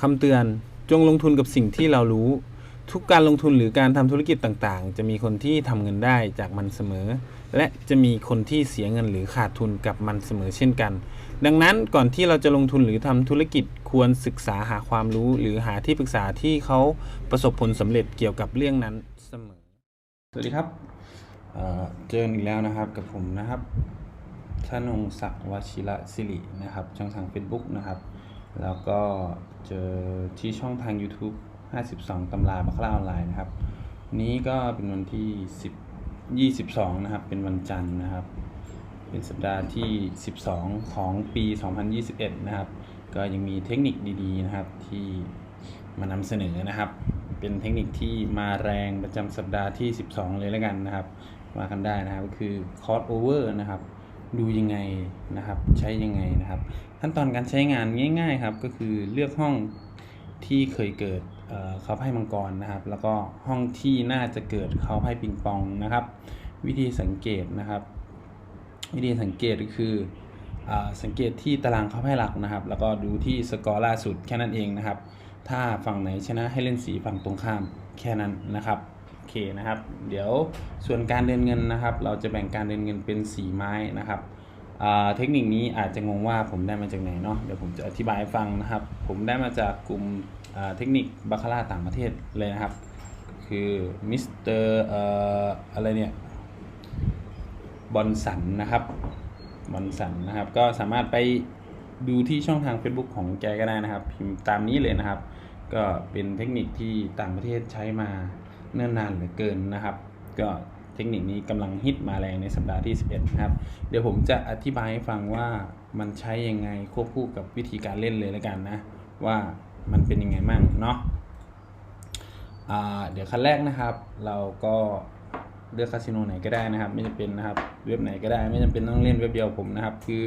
คำเตือนจงลงทุนกับสิ่งที่เรารู้ ทุกการลงทุนหรือการทำธุรกิจต่างๆ จะมีคนที่ทำเงินได้จากมันเสมอ และจะมีคนที่เสียเงินหรือขาดทุนกับมันเสมอเช่นกัน ดังนั้นก่อนที่เราจะลงทุนหรือทำธุรกิจควรศึกษาหาความรู้ หรือหาที่ปรึกษาที่เขาประสบผลสำเร็จเกี่ยวกับเรื่องนั้นเสมอ สวัสดีครับเเจอกันอีกแล้วนะครับกับผมนะครับธนงศักดิ์วชิระศิรินะครับ ช่องทาง Facebook นะครับ แล้วก็เจอที่ช่องทาง YouTube 52 ตำราบัคล่าออนไลน์นะครับนนี้ก็เป็นวันที่ 10 22 นะครับ เป็นวันจันทร์นะครับ เป็นสัปดาห์ที่ 12 ของปี 2021 นะครับ ก็ยังมีเทคนิคดีๆนะครับที่มานำเสนอนะครับ เป็นเทคนิคที่มาแรงประจำสัปดาห์ที่ 12 เลยแล้วกันนะครับมากันได้นะครับก็คือ cost over นะครับ ดูยังไงนะครับใช้ยังไงนะครับ ขั้นตอนการใช้งานง่าย ๆ ครับ ก็คือเลือกห้องที่เคยเกิดเอ่อเขาไพ่มังกรนะครับ แล้วก็ห้องที่น่าจะเกิดเขาไพ่ปิงปองนะครับ วิธีสังเกตนะครับ วิธีสังเกตก็คืออสังเกตที่ตารางเขาไพ่หลักนะครับ แล้วก็ดูที่สกอร์ล่าสุดแค่นั้นเองนะครับ ถ้าฝั่งไหนชนะให้เล่นสีฝั่งตรงข้ามแค่นั้นนะครับโอเคนะครับ เดี๋ยวส่วนการเดินเงินนะครับ เราจะแบ่งการเดินเงินเป็นสีไม้นะครับเทคนิคนี้อาจจะงงว่าผมได้มาจากไหนเนาะเดี๋ยวผมจะอธิบายฟังนะครับ ผมได้มาจากกลุ่มเทคนิคบาคาร่าต่างประเทศเลยนะครับ คือมิสเตอร์เอ่ออะไรเนี่ยบอลสันนะครับบอลสันนะครับ ก็สามารถไป ดูที่ช่องทาง Facebook ของแกก็ได้นะครับ พิมพ์ตามนี้เลยนะครับ ก็เป็นเทคนิคที่ต่างประเทศใช้มาเนิ่นนานเหลือเกินนะครับ ก็เทคนิคนี้กำลังฮิตมาแรงในสัปดาห์ที่ 11 นะครับ เดี๋ยวผมจะอธิบายให้ฟังว่ามันใช้ยังไงควบคู่กับวิธีการเล่นเลยแล้วกันนะ ว่ามันเป็นยังไงมั่งเนาะเดี๋ยวขั้นแรกนะครับ เราก็เลือกคาสิโนไหนก็ได้นะครับ ไม่จำเป็นนะครับ เว็บไหนก็ได้ ไม่จำเป็นต้องเล่นเว็บเดียวผมนะครับ คือ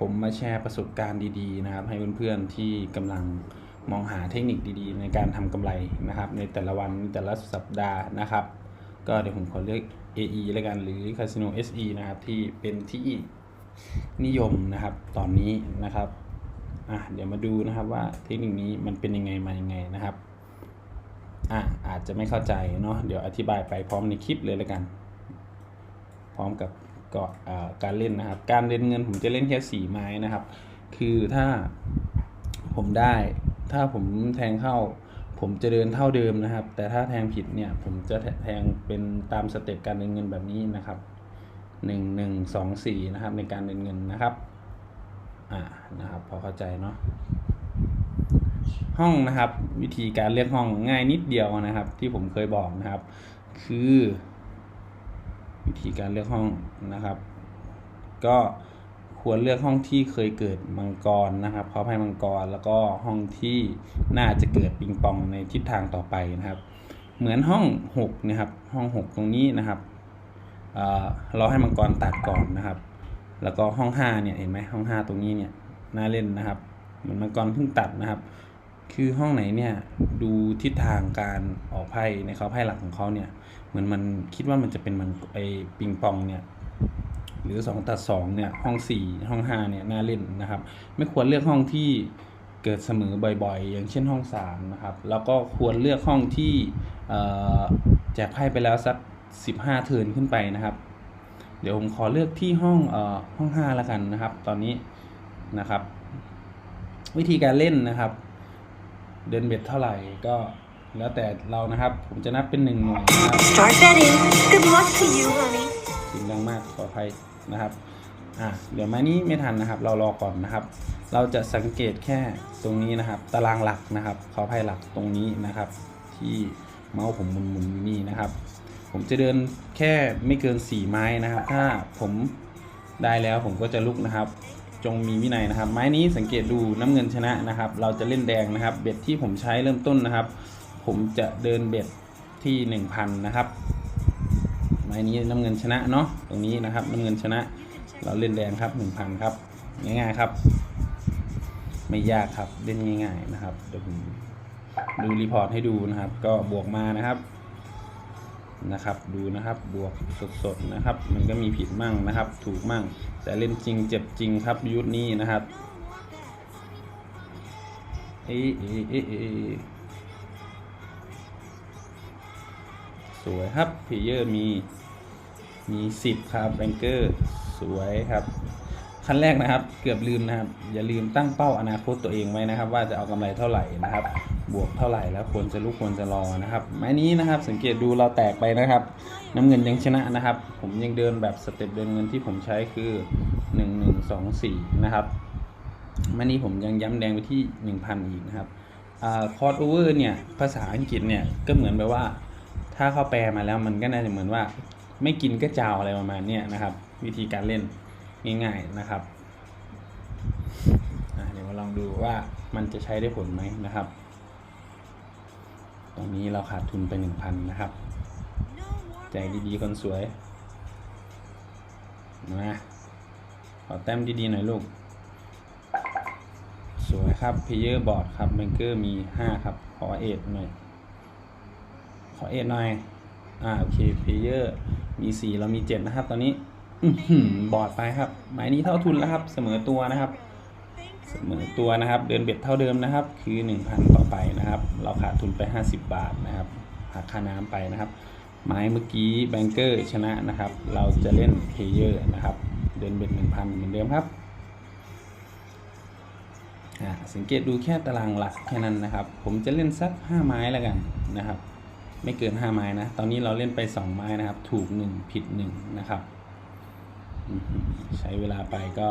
ผมมาแชร์ประสบการณ์ดีๆนะครับ ให้เพื่อนๆที่กำลังมองหาเทคนิคดีๆ ในการทำกำไรนะครับ ในแต่ละวันแต่ละสัปดาห์นะครับ ก็เดี๋ยวผมขอเลือก AE แล้วกันหรือ Casino SE นะครับ ที่เป็นที่นิยมนะครับตอนนี้นะครับอะเดี๋ยวมาดูนะครับว่าเทคนิคนี้มันเป็นยังไงมายังไงนะครับอะอาจจะไม่เข้าใจเนาะเดี๋ยวอธิบายไปพร้อมในคลิปเลยแล้วกัน พร้อมกับ ก็อ่าการเล่นนะครับ การเล่นเงินผมจะเล่นแค่สี่ไม้นะครับ คือถ้าผมได้ถ้าผมแทงเข้า ผมจะเดินเท่าเดิมนะครับ แต่ถ้าแทงผิดเนี่ยผมจะแทงเป็นตามสเต็ปการเดินเงินแบบนี้นะครับหนึ่งหนึ่งสองสี่นะครับในการเดินเงินนะครับอ่านะครับพอเข้าใจเนาะห้องนะครับ วิธีการเลือกห้องง่ายนิดเดียวนะครับ ที่ผมเคยบอกนะครับ คือ วิธีการเลือกห้องนะครับ ก็ควรเลือกห้องที่เคยเกิดมังกรนะครับเขาให้มังกรแล้วก็ห้องที่น่าจะเกิดปิงปองในทิศทางต่อไปนะครับ เหมือนห้อง6นะครับห้อง 6 ตรงนี้นะครับเอ่อเราให้มังกรตัดก่อนนะครับ แล้วก็ห้อง5เนี่ยเห็นไหมห้อง 5 ตรงนี้เนี่ยน่าเล่นนะครับเหมือนมังกรเพิ่งตัดนะครับ คือห้องไหนเนี่ยดูทิศทางการออกไพ่ในเขาไพ่หลักของเขาเนี่ยเหมือนมันคิดว่ามันจะเป็นมันไอปิงปองเนี่ยหรือ 2 ตัด2เนี่ยห้อง 4 ห้อง 5เนี่ยน่าเล่นนะครับ ไม่ควรเลือกห้องที่เกิดเสมอบ่อยๆ อย่างเช่นห้อง3นะครับแล้วก็ควรเลือกห้องที่แจกไพ่ไปแล้วสัก 15 เทิร์นขึ้นไปนะครับ เดี๋ยวผมขอเลือกที่ห้องเอ่อห้อง5แล้วกันนะครับ ตอนนี้นะครับ วิธีการเล่นนะครับ เดินเบ็ดเท่าไหร่ก็แล้วแต่เรานะครับ ผมจะนับเป็นหนึ่งหน่วยนะครับ Start betting. Good luck to you, honey. เสียงดังมากขออภัยนะครับอะเดี๋ยวไม้นี้ไม่ทันนะครับ เรารอก่อนนะครับ เราจะสังเกตแค่ตรงนี้นะครับ ตารางหลักนะครับ ขออภัยหลักตรงนี้นะครับ ที่เมาส์ผมหมุนๆอยู่นี่นะครับ ผมจะเดินแค่ไม่เกิน 4 ไม้นะครับ ถ้าผมได้แล้วผมก็จะลุกนะครับ จงมีวินัยนะครับ ไม้นี้สังเกตดูน้ำเงินชนะนะครับ เราจะเล่นแดงนะครับ เบ็ดที่ผมใช้เริ่มต้นนะครับ ผมจะเดินเบ็ดที่ 1,000 นะครับ ไม้นี้น้ำเงินชนะเนาะตรงนี้นะครับ น้ำเงินชนะ เราเล่นแดงครับ 1,000 ครับ ง่ายๆครับ ไม่ยากครับเล่นง่าย ๆนะครับเดี๋ยวผมดูรีพอร์ตให้ดูนะครับ ก็บวกมานะครับ นะครับ ดูนะครับบวกสดๆนะครับ มันก็มีผิดมั่งนะครับ ถูกมั่ง แต่เล่นจริงเจ็บจริงครับยุทธนี้นะครับเอะเอะเอะเอะสวยครับเพเยอร์มีมีสิบครับแบงเกอร์สวยครับขั้นแรกนะครับ เกือบลืมนะครับ อย่าลืมตั้งเป้าอนาคตตัวเองไว้นะครับ ว่าจะเอากำไรเท่าไหร่นะครับ บวกเท่าไหร่แล้วควรจะลุกควรจะรอนะครับไม้นี้นะครับสังเกตดูเราแตกไปนะครับ น้ำเงินยังชนะนะครับ ผมยังเดินแบบสเต็ปเดินเงินที่ผมใช้คือ1 1 2 4นะครับไม้นี้ผมยังย้ำแดงไปที่ 1,000 อีกนะครับคอร์ดโอเวอร์เนี่ยภาษาอังกฤษเนี่ยก็เหมือนแบบว่า ถ้าเขาแปลมาแล้วมันก็น่าจะเหมือนว่า ไม่กินก็จาวอะไรประมาณนี้นะครับ วิธีการเล่นง่ายๆนะครับเดี๋ยวมาลองดูว่ามันจะใช้ได้ผลไหมนะครับ ตอนนี้เราขาดทุนไป 1,000 นะครับแจดีๆคนสวย มาขอแต้มดีๆหน่อยลูก สวยครับเพเยอร์บอร์ดครับแบงเกอร์มี 5 ครับ ขอเอ็ดหน่อย ขอเอ็ดหน่อย อ่าโอเคเพเยอร์มี 4 เรามี 7 นะครับ ตอนนี้บอร์ดไปครับ หมายนี้เท่าทุนแล้วครับ เสมอตัวนะครับ เสมอตัวนะครับ เดินเบ็ดเท่าเดิมนะครับ คือ 1,000 ต่อไปนะครับ เราขาดทุนไป 50 บาทนะครับหักค่าน้ำไปนะครับ ไม้เมื่อกี้แบงเกอร์ชนะนะครับ เราจะเล่นเพเยอร์นะครับ เดินเบ็ด 1,000 เหมือนเดิมครับอ่าสังเกตดูแค่ตารางหลักแค่นั้นนะครับ ผมจะเล่นสัก 5 ไม้แล้วกันนะครับ ไม่เกิน 5 ไม้นะ ตอนนี้เราเล่นไป 2 ไม้นะครับ ถูก 1 ผิด 1 นะครับ ใช้เวลาไปก็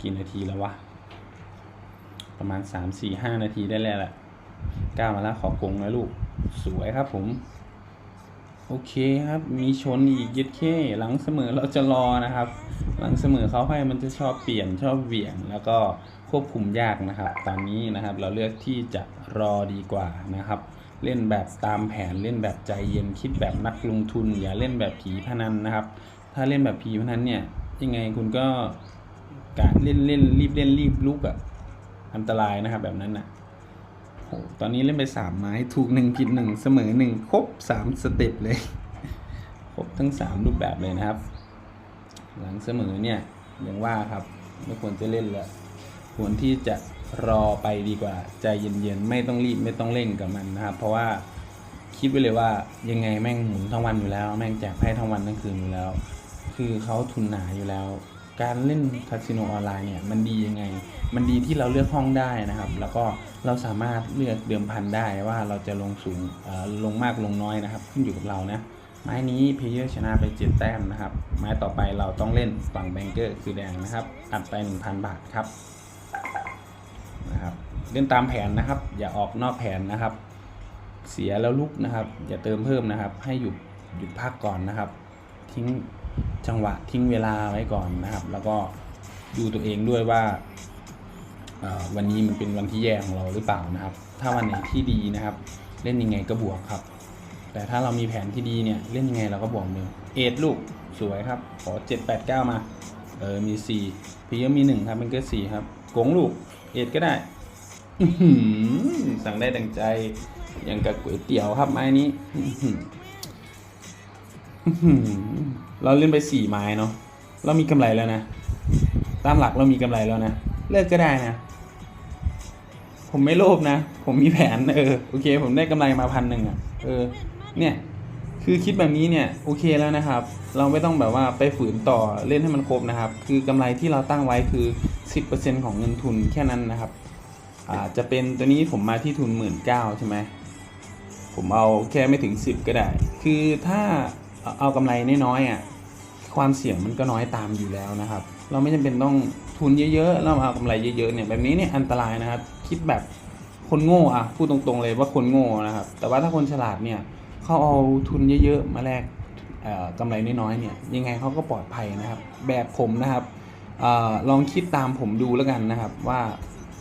กี่นาทีแล้ววะ ประมาณ 3 4 5 นาทีได้แล้วแหละก้าวมาแล้วขอกงนะลูก สวยครับผม โอเคครับ มีชนอีกยึดเคหลังเสมอเราจะรอนะครับ หลังเสมอเขาให้มันจะชอบเปลี่ยนชอบเหวี่ยง แล้วก็ควบคุมยากนะครับ ตอนนี้นะครับเราเลือกที่จะรอดีกว่านะครับเล่นแบบตามแผนเล่นแบบใจเย็นคิดแบบนักลงทุน อย่าเล่นแบบผีพนันนะครับ ถ้าเล่นแบบผีพนันเนี่ยยังไงคุณก็ การเล่นเล่นรีบเล่นรีบลุกอะ่ะ อันตรายนะครับแบบนั้นอะโหตอนนี้เล่นไปสามไม้ถูกหนึ่งผิดหนึ่งเสมอหนึ่งครบสามสเต็ปเลย ครบทั้งสามรูปแบบเลยนะครับ หลังเสมอเนี่ยอย่างว่าครับไม่ควรจะเล่นละควรที่จะรอไปดีกว่า ใจเย็นๆ ไม่ต้องรีบไม่ต้องเร่งกับมันนะครับ เพราะว่าคิดไว้เลยว่ายังไงแม่งหมุนทั้งวันอยู่แล้ว แม่งแจกไพ่ทั้งวันทั้งคืนอยู่แล้ว คือเขาทุนหนาอยู่แล้ว การเล่นคาสิโนออนไลน์เนี่ยมันดียังไง มันดีที่เราเลือกห้องได้นะครับ แล้วก็เราสามารถเลือกเดิมพันได้ว่าเราจะลงสูงลงมากลงน้อยนะครับ ขึ้นอยู่กับเรานะไม้นี้เพเยอร์ชนะไปเจ็ดแต้มนะครับ ไม้ต่อไปเราต้องเล่นฝั่งแบงเกอร์คือแดงนะครับอัดไป 1,000 บาทครับนะครับ เล่นตามแผนนะครับ อย่าออกนอกแผนนะครับ เสียแล้วลุกนะครับ อย่าเติมเพิ่มนะครับ ให้หยุดหยุดพักก่อนนะครับ ทิ้ง จังหวะทิ้งเวลาไว้ก่อนนะครับ แล้วก็ดูตัวเองด้วยว่าวันนี้มันเป็นวันที่แย่ของเราหรือเปล่านะครับ ถ้าวันไหนที่ดีนะครับ เล่นยังไงก็บวกครับ แต่ถ้าเรามีแผนที่ดีเนี่ยเล่นยังไงเราก็บวกเดิมเอ็ดลูกสวยครับ ขอเจ็ดแปดเก้ามาเออมีสี่พีเยอมีหนึ่งครับเป็นเก็สี่ครับโกงลูกเอ็ดก็ได้สั่งได้ดังใจอย่างกับก๋วยเตี๋ยวครับไม้นี้ เราเล่นไปสี่ไม้เนาะเรามีกำไรแล้วนะ ตามหลักเรามีกำไรแล้วนะ เลิกก็ได้นะ ผมไม่โลภนะ ผมมีแผนเออโอเค ผมได้กำไรมาพันหนึ่งอะเออ เนี่ย คือคิดแบบนี้เนี่ยโอเคแล้วนะครับ เราไม่ต้องแบบว่าไปฝืนต่อเล่นให้มันครบนะครับ คือกำไรที่เราตั้งไว้คือ 10%ของเงินทุนแค่นั้นนะครับอ่าจะเป็นตัวนี้ผมมาที่ทุนหมื่นเก้าใช่ไหมผมเอาแค่ไม่ถึง 10 ก็ได้ คือถ้า เอาเอากำไรน้อยๆอะความเสี่ยงมันก็น้อยตามอยู่แล้วนะครับ เราไม่จำเป็นต้องทุนเยอะๆแล้วมาเอากำไรเยอะๆเนี่ยแบบนี้เนี่ยอันตรายนะครับ คิดแบบคนโง่อะพูดตรงๆเลยว่าคนโง่นะครับ แต่ว่าถ้าคนฉลาดเนี่ยเขาเอาทุนเยอะๆมาแลกเอ่อกำไรน้อยๆเนี่ยยังไงเขาก็ปลอดภัยนะครับ แบบผมนะครับอลองคิดตามผมดูแล้วกันนะครับ ว่า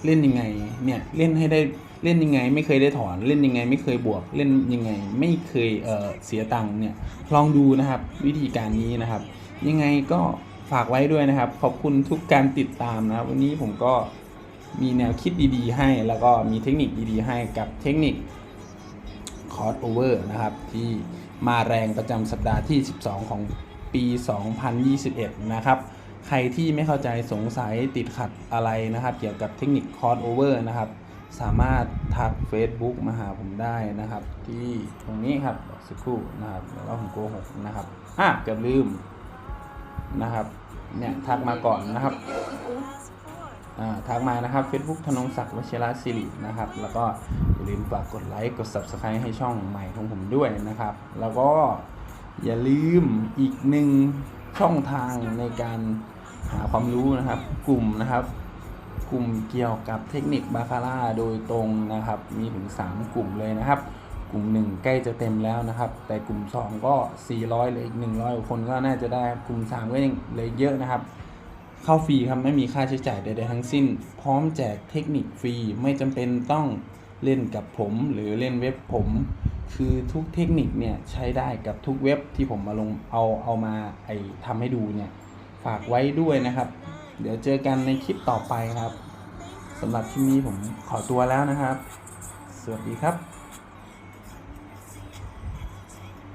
เล่นยังไงเนี่ยเล่นให้ได้ เล่นยังไงไม่เคยได้ถอนเล่นยังไงไม่เคยบวกเล่นยังไงไม่เคยเเสียตังค์เนี่ยลองดูนะครับวิธีการนี้นะครับ ยังไงก็ฝากไว้ด้วยนะครับ ขอบคุณทุกการติดตามนะครับ วันนี้ผมก็มีแนวคิดดีๆ ให้ แล้วก็มีเทคนิคดีๆ ให้กับเทคนิค Crossover นะครับ ที่มาแรงประจำสัปดาห์ที่ 12 ของปี 2021 นะครับใครที่ไม่เข้าใจสงสัยติดขัดอะไรนะครับ เกี่ยวกับเทคนิค Crossover นะครับ สามารถทัก Facebook มาหาผมได้นะครับ ที่ตรงนี้ครับสักครู่นะครับแล้วผมโกหกนะครับอะเกือบลืมนะครับเนี่ยทักมาก่อนนะครับอ่าทักมานะครับ Facebook ธนงศักดิ์วชิระศิรินะครับ แล้วก็อย่าลืมฝากกดไลค์กด Subscribe ให้ช่องใหม่ของผมด้วยนะครับ แล้วก็อย่าลืมอีกหนึ่งช่องทางในการหาความรู้นะครับ กลุ่มนะครับ กลุ่มเกี่ยวกับเทคนิคบาคาร่าโดยตรงนะครับ มีถึง 3 กลุ่มเลยนะครับ กลุ่ม 1 ใกล้จะเต็มแล้วนะครับ แต่กลุ่ม 2 ก็ 400เลืออีก 100กว่าคนก็น่าจะได้กลุ่ม 3 ก็ยังเลือเยอะนะครับ เข้าฟรีครับไม่มีค่าใช้จ่ายใดๆทั้งสิ้น พร้อมแจกเทคนิคฟรีไม่จำเป็นต้องเล่นกับผมหรือเล่นเว็บผม คือทุกเทคนิคเนี่ยใช้ได้กับทุกเว็บที่ผมมาลงเอาเอามาไอทำให้ดูเนี่ยฝากไว้ด้วยนะครับ เดี๋ยวเจอกันในคลิปต่อไปครับสำหรับคลิปนี้ผมขอตัวแล้วนะครับ สวัสดีครับ